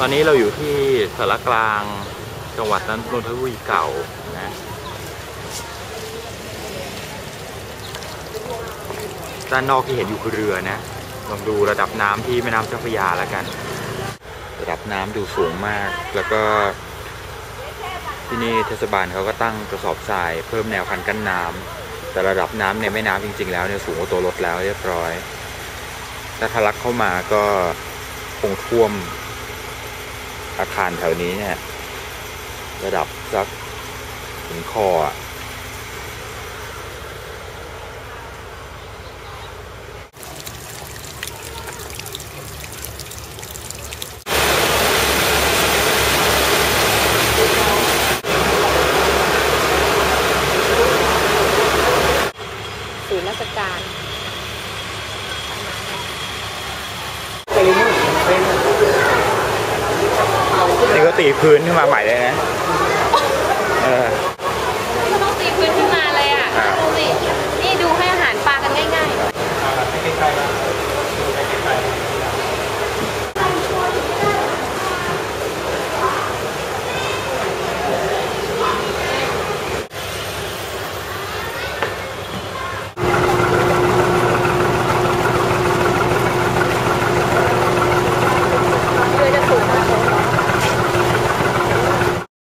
ตอนนี้เราอยู่ที่สารกลางจังหวัดนนทบุรีเก่านะด้านนอกที่เห็นอยู่คือเรือนะ ลองดูระดับน้ำที่แม่น้ำเจ้าพระยาแล้วกัน ระดับน้ำดูสูงมาก แล้วก็ที่นี่เทศบาลเขาก็ตั้งกระสอบทรายเพิ่มแนวคันกั้นน้ำแต่ระดับน้ำในแม่น้ำจริง ๆ แล้วเนี่ยสูงกว่าตัวรถแล้วเรียบร้อย ถ้าทะลักเข้ามาก็คงท่วม อาคารแถวนี้เนี่ย ระดับสักถึงคออะศูนย์ราชการ ตีพื้นขึ้นมาใหม่เลยนะ